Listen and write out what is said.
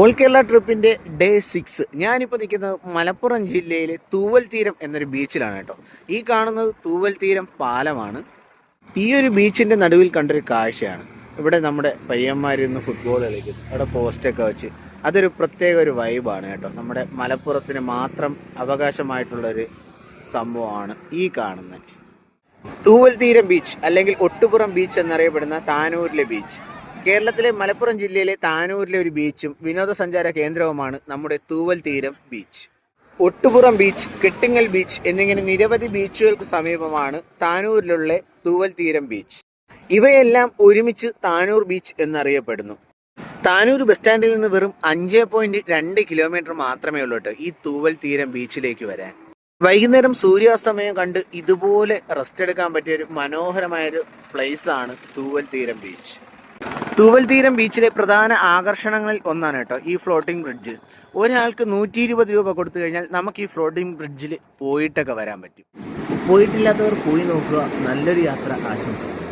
All Kerala ട്രിപ്പിന്റെ day six ഞാനിപ്പോൾ നിൽക്കുന്നത് മലപ്പുറം ജില്ലയിലെ തൂവൽ തീരം എന്നൊരു ബീച്ചിലാണ് കേട്ടോ. ഈ കാണുന്നത് തൂവൽ തീരം പാലമാണ്. ഈ ഒരു ബീച്ചിന്റെ നടുവിൽ കണ്ടൊരു കാഴ്ചയാണ്. ഇവിടെ നമ്മുടെ പയ്യന്മാരിന്ന് ഫുട്ബോൾ കളിക്കുന്നു. അവിടെ പോസ്റ്റൊക്കെ വെച്ച്. അതൊരു പ്രത്യേക ഒരു വൈബാണ് കേട്ടോ. നമ്മുടെ മലപ്പുറത്തിന് മാത്രം അവകാശമായിട്ടുള്ളൊരു സംഭവമാണ് ഈ കാണുന്നത്. തൂവൽ തീരം ബീച്ച് അല്ലെങ്കിൽ ഒട്ടുപുറം ബീച്ച് എന്നറിയപ്പെടുന്ന താനൂരിലെ ബീച്ച് കേരളത്തിലെ മലപ്പുറം ജില്ലയിലെ താനൂരിലെ ഒരു ബീച്ചും വിനോദസഞ്ചാര കേന്ദ്രവുമാണ് നമ്മുടെ Thooval Theeram beach Ottupuram beach Kettungal beach എന്നിങ്ങനെ നിരവധി ബീച്ചുകൾക്ക് സമീപമാണ് താനൂരിലുള്ള തൂവൽ തീരം ബീച്ച് ഇവയെല്ലാം ഒരുമിച്ച് താനൂർ ബീച്ച് എന്നറിയപ്പെടുന്നു. താനൂർ ബസ് സ്റ്റാൻഡിൽ നിന്ന് വെറും അഞ്ച് പോയിന്റ് രണ്ട് കിലോമീറ്റർ മാത്രമേ ഉള്ളൂ ഈ തൂവൽ തീരം ബീച്ചിലേക്ക് വരാൻ. വൈകുന്നേരം സൂര്യാസ്തമയം കണ്ട് ഇതുപോലെ റെസ്റ്റ് എടുക്കാൻ പറ്റിയ ഒരു മനോഹരമായ ഒരു പ്ലേസ് ആണ് തൂവൽ തീരം ബീച്ച് തൂവൽ തീരം ബീച്ചിലെ പ്രധാന ആകർഷണങ്ങളിൽ ഒന്നാണ് കേട്ടോ ഈ ഫ്ലോട്ടിംഗ് ബ്രിഡ്ജ് ഒരാൾക്ക് നൂറ്റി ഇരുപത് രൂപ കൊടുത്തു കഴിഞ്ഞാൽ നമുക്ക് ഈ ഫ്ലോട്ടിംഗ് ബ്രിഡ്ജിൽ പോയിട്ടൊക്കെ വരാൻ പറ്റും. പോയിട്ടില്ലാത്തവർ പോയി നോക്കുക. നല്ലൊരു യാത്ര ആശംസിക്കുന്നു.